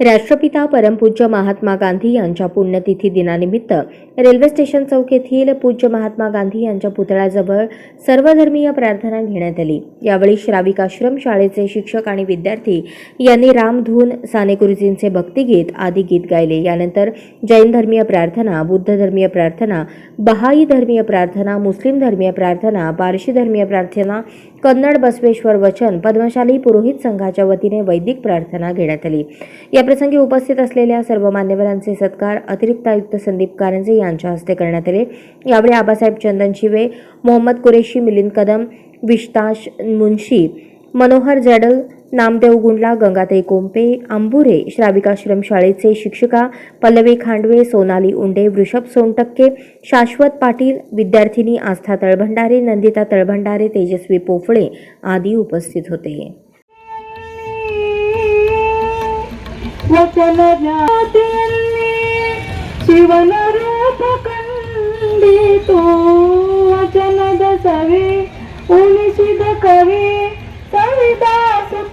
राष्ट्रपिता परमपूज्य महात्मा गांधी यांच्या पुण्यतिथी दिनानिमित्त रेल्वे स्टेशन चौक येथील पूज्य महात्मा गांधी यांच्या पुतळ्याजवळ सर्वधर्मीय प्रार्थना घेण्यात आली. यावेळी श्राविक आश्रम शाळेचे शिक्षक आणि विद्यार्थी यांनी रामधून साने गुरुजींचे भक्तिगीत आदी गीत गायले. यानंतर जैन धर्मीय प्रार्थना बुद्ध धर्मीय प्रार्थना बहाई धर्मीय प्रार्थना मुस्लिम धर्मीय प्रार्थना पारशी धर्मीय प्रार्थना कन्नड बसवेश्वर वचन पद्मशाली पुरोहित संघाच्या वतीने वैदिक प्रार्थना घेण्यात आली. याप्रसंगी उपस्थित असलेल्या सर्व मान्यवरांचे सत्कार अतिरिक्त आयुक्त संदीप कारंजे यांच्या हस्ते करण्यात आले. यावेळी आबासाहेब चंदन शिवे मोहम्मद कुरेशी मिलिंद कदम विश्ताश मुन्शी मनोहर जॅडल नामदेव गुंडला गंगाताई कोंपे अंबुरे श्राविकाश्रम शाळेचे शिक्षिका पल्लवी खांडवे सोनाली उंडे वृषभ सोनटक्के शाश्वत पाटील विद्यार्थिनी आस्था तळभंडारे नंदिता तळभंडारे तेजस्वी पोफळे आदी उपस्थित होते. वचन शिवन Sorry, boss.